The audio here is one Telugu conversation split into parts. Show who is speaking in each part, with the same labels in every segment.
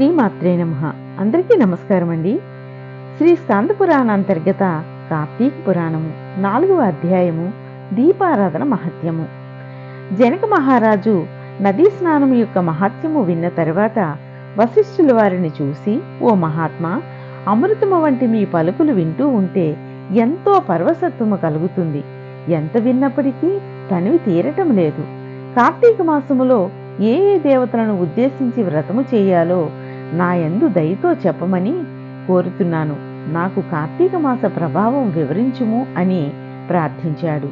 Speaker 1: శ్రీమాత్రే నమ. అందరికీ నమస్కారం అండి శ్రీ స్కాంద పురాణ అంతర్గత కార్తీక పురాణము నాలుగవ అధ్యాయము దీపారాధన మహత్యము. జనక మహారాజు నదీ స్నానం యొక్క మహత్యము విన్న తర్వాత వశిష్ఠుల వారిని చూసి ఓ మహాత్మా అమృతము వంటి మీ పలుకులు వింటూ ఉంటే ఎంతో పర్వసత్వము కలుగుతుంది. ఎంత విన్నప్పటికీ తనివి తీరటం లేదు. కార్తీక మాసములో ఏ ఏ దేవతలను ఉద్దేశించి వ్రతము చేయాలో నా యందు దయతో చెప్పమని కోరుతున్నాను. నాకు కార్తీక మాస ప్రభావం వివరించుము అని ప్రార్థించాడు.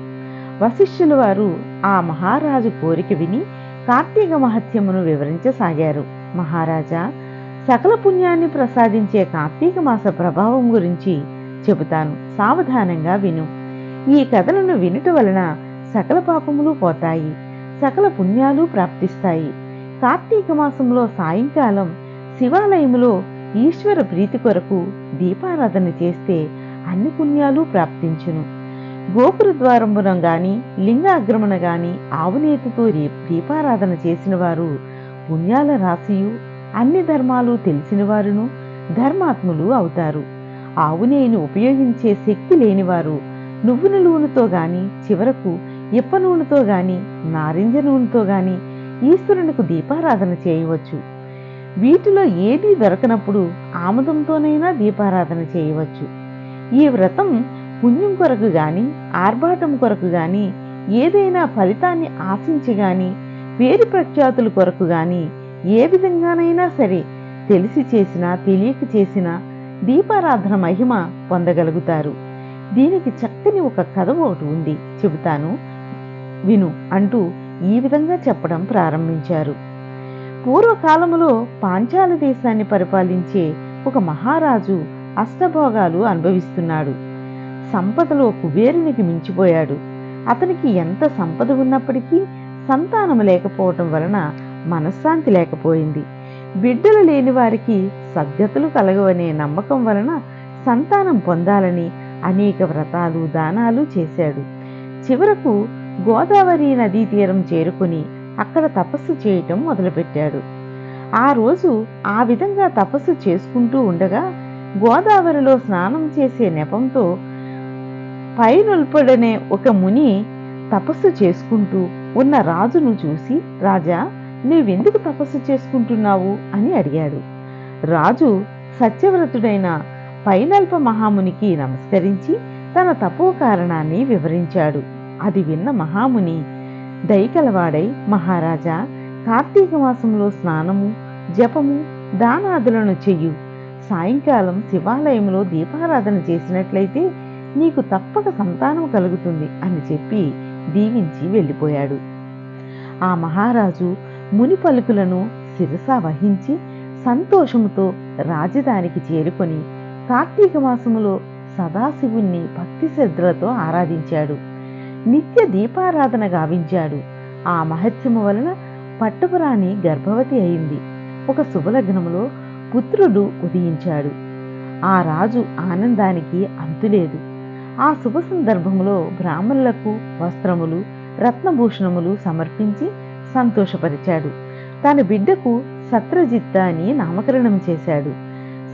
Speaker 1: వశిష్ఠుల వారు ఆ మహారాజు కోరిక విని కార్తీక మహత్యమును వివరించసాగారు. మహారాజా సకల పుణ్యాన్ని ప్రసాదించే కార్తీక మాస ప్రభావం గురించి చెబుతాను. సావధానంగా విను. ఈ కథలను వినుట వలన సకల పాపములు పోతాయి. సకల పుణ్యాలు ప్రాప్తిస్తాయి. కార్తీక మాసంలో సాయంకాలం శివాలయములో ఈశ్వర ప్రీతి కొరకు దీపారాధన చేస్తే అన్ని పుణ్యాలు ప్రాప్తించును. గోపుర ద్వారంభనం గాని లింగాగ్రమణ గాని ఆవునేతితో దీపారాధన చేసిన వారు పుణ్యాల రాశియు అన్ని ధర్మాలు తెలిసిన వారును ధర్మాత్ములు అవుతారు. ఆవునేయిని ఉపయోగించే శక్తి లేనివారు నువ్వుల నూనెతో గాని చివరకు ఇప్ప నూనెతో గాని నారింజ నూనెతో గాని ఈశ్వరునికి దీపారాధన చేయవచ్చు. వీటిలో ఏదీ దొరకనప్పుడు ఆముదంతోనైనా దీపారాధన చేయవచ్చు. ఈ వ్రతం పుణ్యం కొరకు గాని ఆర్భాటం కొరకు గాని ఏదైనా ఫలితాన్ని ఆశించి గాని పేరు ప్రఖ్యాతుల కొరకు గాని ఏ విధంగానైనా సరే తెలిసి చేసినా తెలియక చేసినా దీపారాధన మహిమ పొందగలుగుతారు. దీనికి చక్కని ఒక కథ ఒకటి ఉంది. చెబుతాను. విను అంటూ ఈ విధంగా చెప్పడం ప్రారంభించారు. పూర్వకాలములో పాంచాల దేశాన్ని పరిపాలించే ఒక మహారాజు అష్టభోగాలు అనుభవిస్తున్నాడు. సంపదలో కుబేరునికి మించిపోయాడు. అతనికి ఎంత సంపద ఉన్నప్పటికీ సంతానం లేకపోవటం వలన మనశ్శాంతి లేకపోయింది. బిడ్డలు లేని వారికి సద్గతులు కలగవనే నమ్మకం వలన సంతానం పొందాలని అనేక వ్రతాలు దానాలు చేశాడు. చివరకు గోదావరి నదీ తీరం చేరుకుని అక్కడ తపస్సు చేయటం మొదలుపెట్టాడు. ఆ రోజు ఆ విధంగా తపస్సు చేసుకుంటూ ఉండగా గోదావరిలో స్నానం చేసే నెపంతో పైనొల్పడనే ఒక ముని తపస్సు చేసుకుంటూ ఉన్న రాజును చూసి రాజా నీవెందుకు తపస్సు చేసుకుంటున్నావు? అని అడిగాడు. రాజు సత్యవ్రతుడైన పైనల్ప మహామునికి నమస్కరించి తన తపో కారణాన్ని వివరించాడు. అది విన్న మహాముని దయకలవాడై మహారాజా కార్తీక మాసంలో స్నానము జపము దానాదులను చెయ్యు. సాయంకాలం శివాలయంలో దీపారాధన చేసినట్లయితే నీకు తప్పక సంతానం కలుగుతుంది అని చెప్పి దీవించి వెళ్ళిపోయాడు. ఆ మహారాజు ముని పలుకులను శిరస వహించి సంతోషముతో రాజధానికి చేరుకొని కార్తీక మాసములో సదాశివుణ్ణి భక్తి శ్రద్ధలతో ఆరాధించాడు. నిత్య దీపారాధన గావించాడు. ఆ మహత్యము వలన పట్టుపురాణి గర్భవతి అయింది. ఒక శుభలగ్నములో పుత్రుడు ఉదయించాడు. ఆ రాజు ఆనందానికి అంతులేదు. ఆ శుభ సందర్భములో బ్రాహ్మణులకు వస్త్రములు రత్నభూషణములు సమర్పించి సంతోషపరిచాడు. తన బిడ్డకు సత్రజిత్త అని నామకరణం చేశాడు.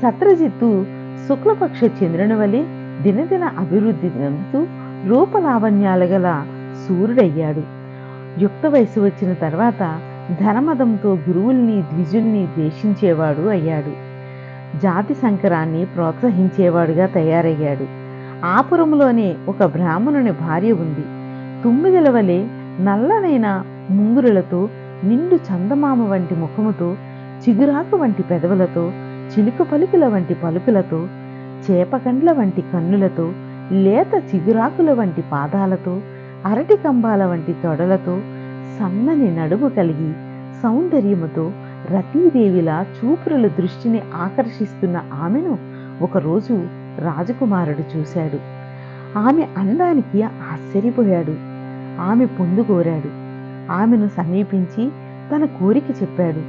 Speaker 1: సత్రజిత్తు శుక్లపక్ష చంద్రుని వలె దినదిన అభివృద్ధి చెందుతూ రూపలావణ్యాలు గల సూర్యుడయ్యాడు. యుక్త వయసు వచ్చిన తర్వాత ధనమదంతో గురువుల్ని ద్విజుల్ని ద్వేషించేవాడు అయ్యాడు. జాతి సంకరాన్ని ప్రోత్సహించేవాడుగా తయారయ్యాడు. ఆపురంలోనే ఒక బ్రాహ్మణుని భార్య ఉంది. తుమ్మిదల వలె నల్లనైన ముంగురులతో నిండు చందమామ వంటి ముఖముతో చిగురాకు వంటి పెదవులతో చిలుక పలుకుల వంటి పలుకులతో చేపకండ్ల వంటి కన్నులతో లేత చిగురాకుల వంటి పాదాలతో అరటి కంబాల వంటి తొడలతో సన్నని నడుము కలిగి సౌందర్యముతో రతీదేవిలా చూపురుల దృష్టిని ఆకర్షిస్తున్న ఆమెను ఒకరోజు రాజకుమారుడు చూశాడు. ఆమె అందానికి ఆశ్చర్యపోయాడు. ఆమె పొందుకోరాడు ఆమెను సమీపించి తన కోరిక చెప్పాడు.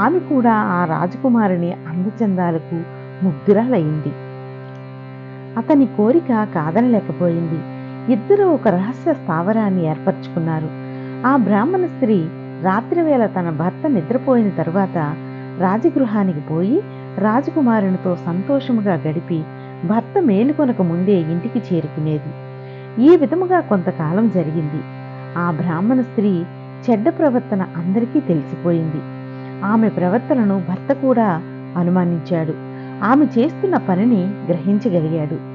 Speaker 1: ఆమె కూడా ఆ రాజకుమారుని అందచందాలకు ముగ్ధురాలయ్యింది అతని కోరిక కాదనలేకపోయింది. ఇద్దరూ ఒక రహస్య స్థావరాన్ని ఏర్పరచుకున్నారు. ఆ బ్రాహ్మణ స్త్రీ రాత్రివేళ తన భర్త నిద్రపోయిన తరువాత రాజగృహానికి పోయి రాజకుమారునితో సంతోషముగా గడిపి భర్త మేలుకొనక ముందే ఇంటికి చేరుకునేది. ఈ విధముగా కొంతకాలం జరిగింది. ఆ బ్రాహ్మణ స్త్రీ చెడ్డ ప్రవర్తన అందరికీ తెలిసిపోయింది. ఆమె ప్రవర్తనను భర్త కూడా అనుమానించాడు. ఆమె చేస్తున్న పనిని గ్రహించగలిగాడు.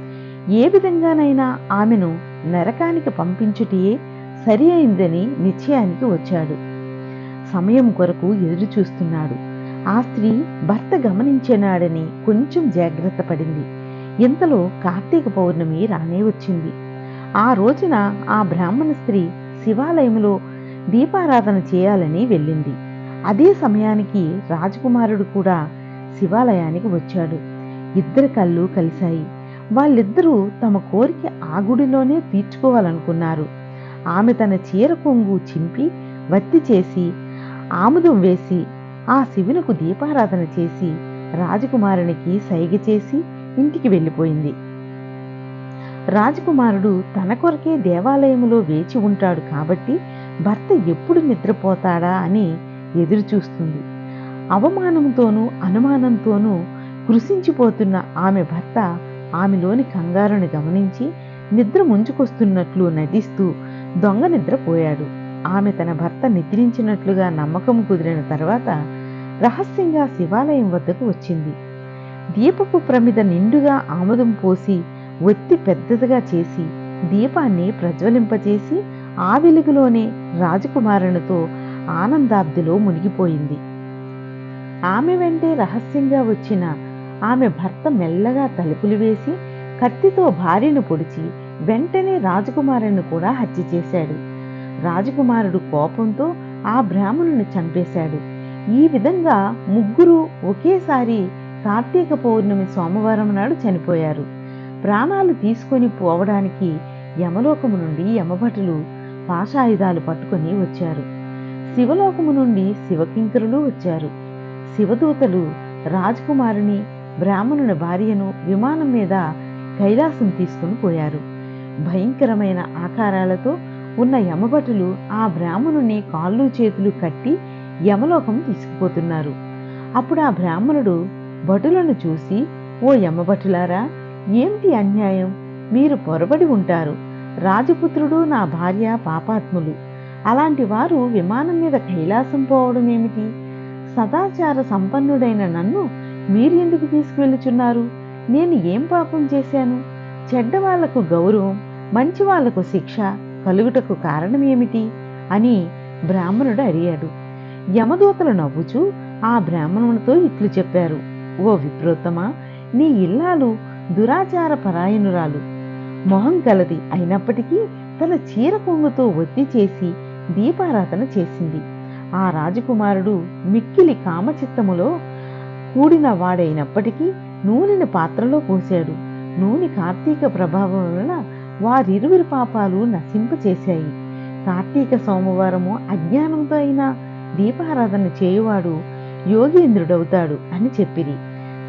Speaker 1: ఏ విధంగానైనా ఆమెను నరకానికి పంపించుటియే సరి అయిందని నిశ్చయానికి వచ్చాడు. సమయం కొరకు ఎదురు చూస్తున్నాడు. ఆ స్త్రీ భర్త గమనించేనాడని కొంచెం జాగ్రత్త పడింది. ఇంతలో కార్తీక పౌర్ణమి రానే వచ్చింది. ఆ రోజున ఆ బ్రాహ్మణ స్త్రీ శివాలయంలో దీపారాధన చేయాలని వెళ్ళింది. అదే సమయానికి రాజకుమారుడు కూడా శివాలయానికి వచ్చాడు. ఇద్దరి కళ్ళు కలిశాయి. వాళ్ళిద్దరూ తమ కోరిక ఆ గుడిలోనే తీర్చుకోవాలనుకున్నారు. ఆమె తన చీర కొంగు చింపి వత్తి చేసి ఆముదం వేసి ఆ శివునకు దీపారాధన చేసి రాజకుమారునికి సైగ చేసి ఇంటికి వెళ్ళిపోయింది. రాజకుమారుడు తన కొరకే దేవాలయంలో వేచి ఉంటాడు కాబట్టి భర్త ఎప్పుడు నిద్రపోతాడా అని ఎదురు చూస్తుంది అవమానంతోనూ అనుమానంతోనూ కృషించిపోతున్న ఆమె భర్త ఆమెలోని కంగారుని గమనించి నిద్ర ముంచుకొస్తున్నట్లు నటిస్తూ దొంగ నిద్రపోయాడు. ఆమె తన భర్త నిద్రించినట్లుగా నమ్మకం కుదిరిన తర్వాత రహస్యంగా శివాలయం వద్దకు వచ్చింది. దీపపు ప్రమిద నిండుగా ఆముదం పోసి ఒత్తి పెద్దదిగా చేసి దీపాన్ని ప్రజ్వలింపచేసి ఆ వెలుగులోనే రాజకుమారునితో ఆనందాబ్దిలో మునిగిపోయింది. ఆమె వెంటే రహస్యంగా వచ్చిన ఆమె భర్త మెల్లగా తలుపులు వేసి కత్తితో భార్యను పొడిచి వెంటనే రాజకుమారుని కూడా హత్య చేశాడు. రాజకుమారుడు కోపంతో ఆ బ్రాహ్మణుని చంపేశాడు. ఈ విధంగా ముగ్గురు ఒకేసారి కార్తీక పౌర్ణమి సోమవారం నాడు చనిపోయారు. ప్రాణాలు తీసుకొని పోవడానికి యమలోకము నుండి యమభటులు పాషాయుధాలు పట్టుకొని వచ్చారు. శివలోకము నుండి శివకింకరులు వచ్చారు. శివదూతలు రాజకుమారుని బ్రాహ్మణుని భార్యను విమానం మీద కైలాసం తీసుకుని పోయారు. భయంకరమైన ఆకారాలతో ఉన్న యమభటులు ఆ బ్రాహ్మణుని కాళ్ళు చేతులు కట్టి యమలోకం తీసుకుపోతున్నారు. అప్పుడు ఆ బ్రాహ్మణుడు భటులను చూసి ఓ యమభటులారా ఏమిటి అన్యాయం? మీరు పొరబడి ఉంటారు. రాజపుత్రుడు నా భార్య పాపాత్ములు. అలాంటి వారు విమానం మీద కైలాసం పోవడం ఏమిటి సదాచార సంపన్నుడైన నన్ను మీరు ఎందుకు తీసుకువెళ్ళుచున్నారు నేను ఏం పాపం చేశాను? చెడ్డవాళ్ళకు గౌరవం మంచి వాళ్ళకు శిక్ష కలుగుటకు కారణం ఏమిటి? అని బ్రాహ్మణుడు అడిగాడు. యమదూతలు నవ్వుచూ ఆ బ్రాహ్మణునితో ఇట్లు చెప్పారు. ఓ విప్రోత్తమా నీ ఇల్లాలు దురాచార పరాయణురాలు మొహం కలది అయినప్పటికీ తన చీర కొంగుతో ఒత్తి చేసి దీపారాధన చేసింది. ఆ రాజకుమారుడు మిక్కిలి కామచిత్తములో కూడిన వాడైనప్పటికీ నూనెను పాత్రలో పోశాడు. నూనె కార్తీక ప్రభావం వలన వారిరువురి పాపాలు నశింపచేశాయి. కార్తీక సోమవారము అజ్ఞానంతో అయినా దీపారాధన చేయువాడు యోగేంద్రుడవుతాడు అని చెప్పిరి.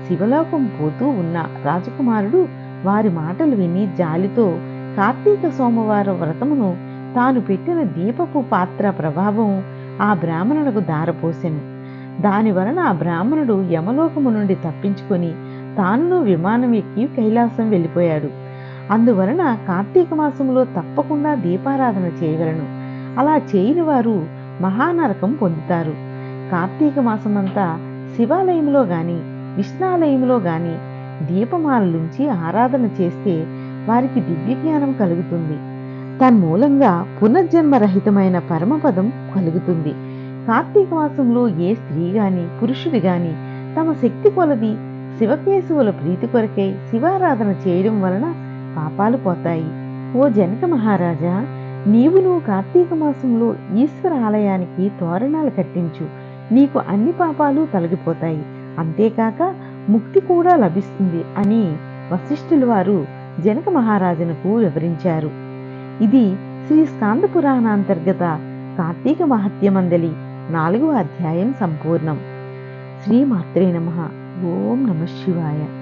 Speaker 1: శివలోకం పోతూ ఉన్న రాజకుమారుడు వారి మాటలు విని జాలితో కార్తీక సోమవార వ్రతమును తాను పెట్టిన దీపపు పాత్ర ప్రభావం ఆ బ్రాహ్మణులకు దారపోసెను దాని వలన ఆ బ్రాహ్మణుడు యమలోకము నుండి తప్పించుకొని తాను విమానం ఎక్కి కైలాసం వెళ్ళిపోయాడు. అందువలన కార్తీక మాసంలో తప్పకుండా దీపారాధన చేయగలను. అలా చేయని వారు మహానరకం పొందుతారు. కార్తీక మాసమంతా శివాలయంలో గాని విష్ణాలయంలో గాని దీపమాలలుంచి ఆరాధన చేస్తే వారికి దివ్యజ్ఞానం కలుగుతుంది. తన్మూలంగా పునర్జన్మరహితమైన పరమపదం కలుగుతుంది. కార్తీక మాసంలో ఏ స్త్రీ గాని పురుషుడి గాని తమ శక్తి కొలది శివకేశవుల ప్రీతి కొరకై శివారాధన చేయడం వలన పాపాలు పోతాయి. ఓ జనక మహారాజా నీవును కార్తీక మాసంలో ఈశ్వర ఆలయానికి తోరణాలు కట్టించు. నీకు అన్ని పాపాలు తొలగిపోతాయి. అంతేకాక ముక్తి కూడా లభిస్తుంది అని వశిష్ఠులు వారు జనక మహారాజునకు వివరించారు. ఇది శ్రీ స్కాంద పురాణాంతర్గత కార్తీక మహత్యమందలి. నాలుగవ అధ్యాయం సంపూర్ణం. శ్రీ మాత్రే నమ. ఓం నమ శివాయ.